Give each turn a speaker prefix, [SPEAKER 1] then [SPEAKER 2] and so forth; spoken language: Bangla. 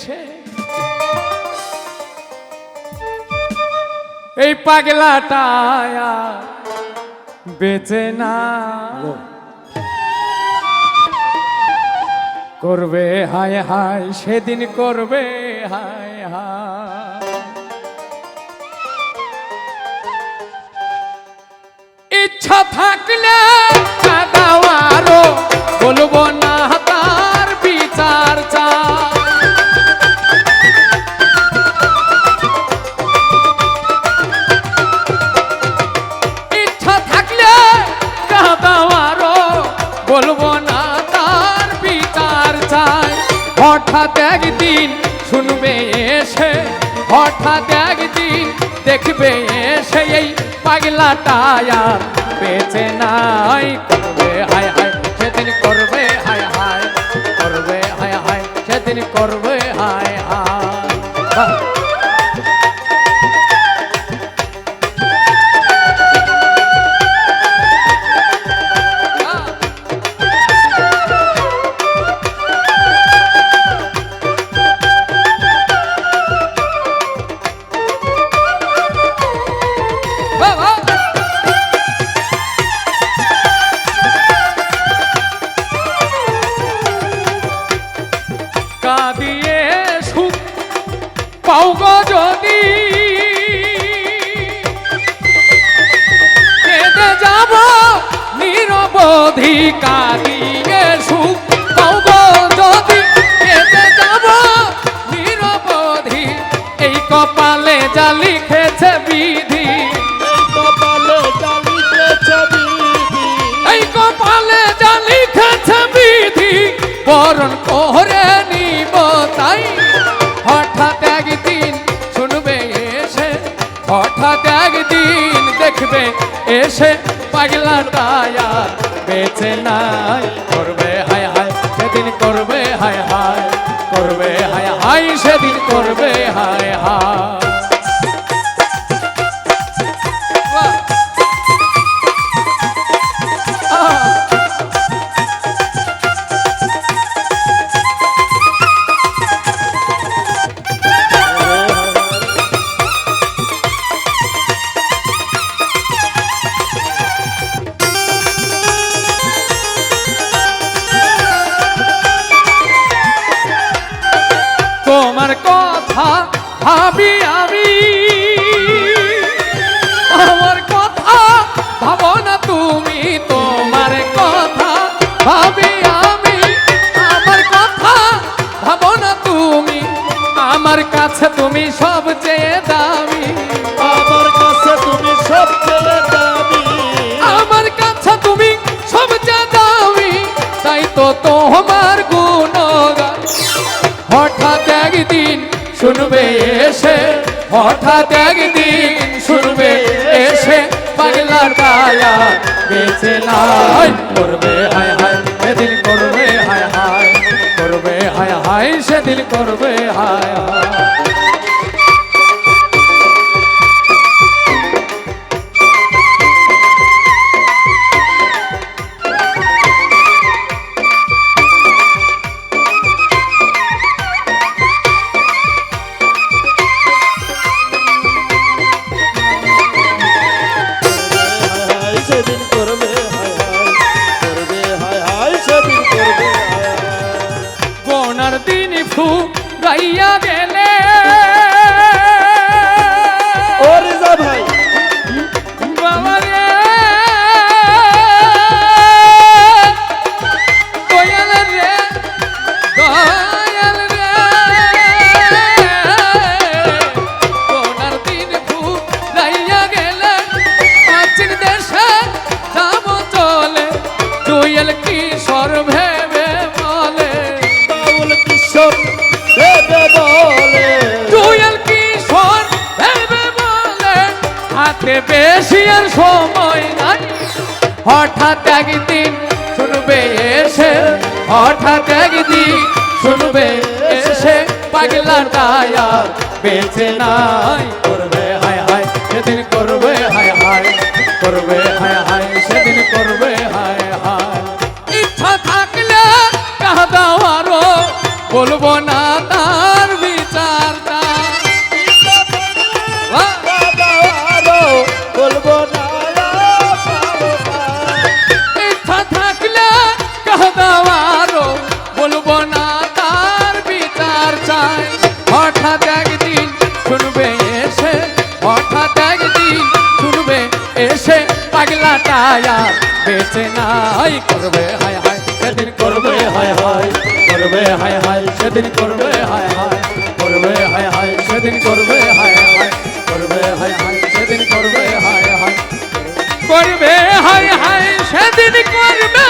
[SPEAKER 1] এসে এই পাগলাটা বেঁচে না। করবে হায় হায়, সেদিন করবে হায় হায়। ইচ্ছা থাকলে আরও, বলব হঠাৎ একদিন শুনবে এসে হঠাৎ একদিন দেখবে এসে এই পাগলাটা বেঁচে নাই। কাঁদিয়ে সুখ পাও গো যদি। কেঁদে যাব নিরবধি কাঁদিয়ে সুখ পাও গো যদি। কেঁদে যাব নিরবধি এই কপালে যা লিখেছে বিধি।
[SPEAKER 2] কপালে জালিতেছে বিধি।
[SPEAKER 1] এই কপালে যা লিখেছে বিধি বরণ করে দেখবে এসে পাগলা দায়া বেঁচে নাই, করবে হায় হায়, সেদিন করবে হায় হায়, করবে হায় হায়, সেদিন করবে হায় হায়। কথা ভাবি। একদিন শুনবে এসে, হঠাৎ একদিন শুনবে এসে পাগলার গায়া বেঁচে নাই। করবে হায় হায়, সেদিন করবে হায় হায়, করবে হায় হায়, সেদিন করবে হায় হায়। গোনার দিন ফু গাইয়া গেলে।
[SPEAKER 2] ওরে যা ভাই।
[SPEAKER 1] বেশি আর সময় নাই। হঠাৎ একদিন শুনবে এসে, হঠাৎ একদিন শুনবে এসে, পাগলা দায়া বেঁচে নাই। করবে হায় হায় সেদিন করবে হায় হায়, করবে হায় হায়। বেটায়া বেঁচে নাই, করবে হায় হায়, সেদিন করবে হায় হায়, করবে হায় হায়, সেদিন করবে হায় হায়, করবে হায় হায়, সেদিন করবে হায় হায়, করবে হায় হায়, সেদিন করবে হায় হায়। করবে হায় হায়, সেদিন করবে